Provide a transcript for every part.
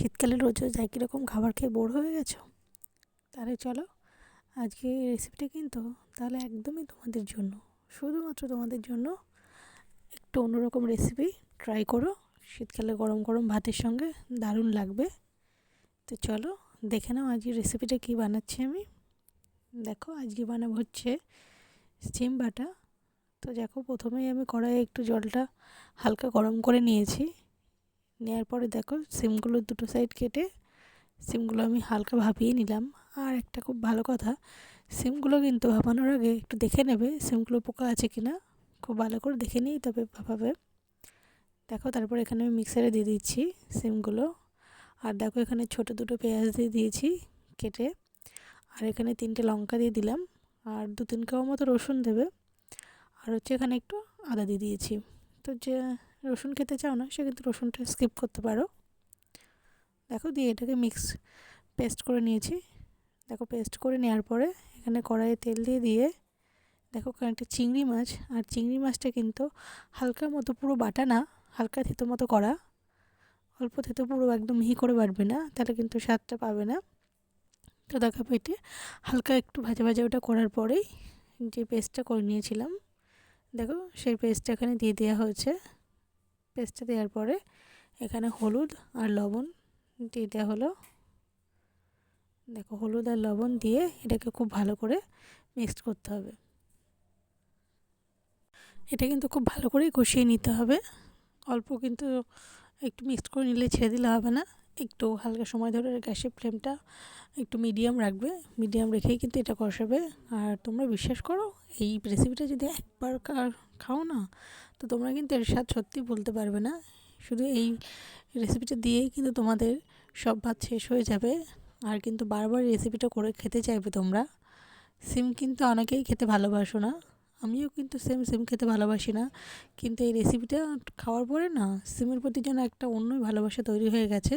শীতকালে রোজ রোজ একই রকম খাবার খেয়ে বোর হয়ে গেছো? তাহলে চলো, আজকে এই রেসিপিটা কিন্তু তাহলে একদমই তোমাদের জন্য, শুধুমাত্র তোমাদের জন্য একটু অন্যরকম রেসিপি ট্রাই করো। শীতকালে গরম গরম ভাতের সঙ্গে দারুণ লাগবে। তো চলো, দেখে নাও আজকে রেসিপিটা কী বানাচ্ছি আমি। দেখো, আজকে বানাবো হচ্ছে সিম বাটা। তো দেখো, প্রথমেই আমি কড়াইয়ে একটু জলটা হালকা গরম করে নিয়েছি। নেওয়ার পরে দেখো সিমগুলো দুটো সাইড কেটে সিমগুলো আমি হালকা ভাপিয়ে নিলাম। আর একটা খুব ভালো কথা, সিমগুলো কিন্তু ভাপানোর আগে একটু দেখে নেবে সিমগুলো পোকা আছে কি না খুব ভালো করে দেখে নিই তবে ভাপাবে। দেখো তারপর এখানে আমি মিক্সারে দিয়ে দিচ্ছি সিমগুলো। আর দেখো এখানে ছোট দুটো পেঁয়াজ দিয়ে দিয়েছি কেটে। আর এখানে তিনটে লঙ্কা দিয়ে দিলাম। আর দু তিন কাও মতো রসুন দেবে। আর হচ্ছে এখানে একটু আদা দিয়ে দিয়েছি। তো যে রসুন খেতে চাও না, সে কিন্তু রসুনটা স্কিপ করতে পারো। দেখো দিয়ে এটাকে মিক্স পেস্ট করে নিয়েছি। দেখো পেস্ট করে নেওয়ার পরে এখানে কড়াইয়ে তেল দিয়ে দিয়ে দেখো একটা চিংড়ি মাছ, আর চিংড়ি মাছটা কিন্তু হালকা মতো পুরো বাটা না, হালকা থেতো মতো করা। অল্প থেতো পুরো একদম মিহি করে বাটবে না, তাহলে কিন্তু স্বাদটা পাবে না। তো দেখা পেটে হালকা একটু ভাজা ভাজা ওটা করার পরেই যে পেস্টটা করে নিয়েছিলাম, দেখো সেই পেস্টটা এখানে দিয়ে দেওয়া হয়েছে। পেস্টটা দেওয়ার পরে এখানে হলুদ আর লবণ দিয়ে দেওয়া হলো। দেখো, হলুদ আর লবণ দিয়ে এটাকে খুব ভালো করে মিক্সড করতে হবে। এটা কিন্তু খুব ভালো করেই কষিয়ে নিতে হবে। অল্প কিন্তু একটু মিক্সড করে নিলে ছেড়ে দিলে হবে না। একটু হালকা সময় ধরে গ্যাসের ফ্লেমটা একটু মিডিয়াম রাখবে। মিডিয়াম রেখেই কিন্তু এটা কষাবে। আর তোমরা বিশ্বাস করো, এই রেসিপিটা যদি একবার খাও না, তো তোমরা কিন্তু এর স্বাদ সত্যিই বলতে পারবে না। শুধু এই রেসিপিটা দিয়েই কিন্তু তোমাদের সব ভাত শেষ হয়ে যাবে। আর কিন্তু বারবার রেসিপিটা করে খেতে চাইবে তোমরা। সিম কিন্তু অনেকেই খেতে ভালোবাসো না। আমিও কিন্তু সেম সিম খেতে ভালোবাসি না। কিন্তু এই রেসিপিটা খাওয়ার পরে না, সিমের প্রতি যেন একটা অন্যই ভালোবাসা তৈরি হয়ে গেছে।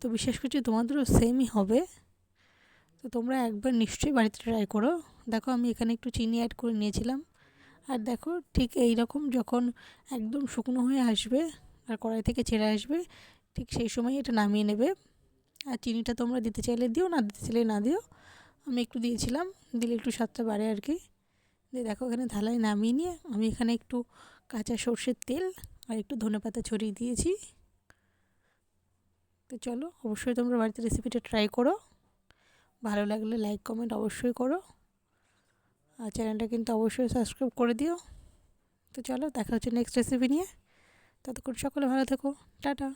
তো বিশ্বাস করছি তোমাদেরও সেমই হবে। তো তোমরা একবার নিশ্চয়ই বাড়িতে ট্রাই করো। দেখো আমি এখানে একটু চিনি অ্যাড করে নিয়েছিলাম। আর দেখো ঠিক এই রকম যখন একদম শুকনো হয়ে আসবে আর কড়াই থেকে ছেড়ে আসবে, ঠিক সেই সময় এটা নামিয়ে নেবে। আর চিনিটা তোমরা দিতে চাইলে দিও, না দিতে চাইলে না দিও। আমি একটু দিয়েছিলাম, দিলে একটু স্বাদটা বাড়ে আর কি। দিয়ে দেখো এখানে থালায় নামিয়ে নিয়ে আমি এখানে একটু কাঁচা সর্ষের তেল আর একটু ধনে পাতা ছড়িয়ে দিয়েছি। তো চলো, অবশ্যই তোমরা বাড়িতে রেসিপিটা ট্রাই করো। ভালো লাগলে লাইক কমেন্ট অবশ্যই করো। আর চ্যানেলটা কিন্তু অবশ্যই সাবস্ক্রাইব করে দিও। তো চলো, দেখা হচ্ছে নেক্সট রেসিপি নিয়ে। ততক্ষণ সকলে ভালো থেকো। টাটা।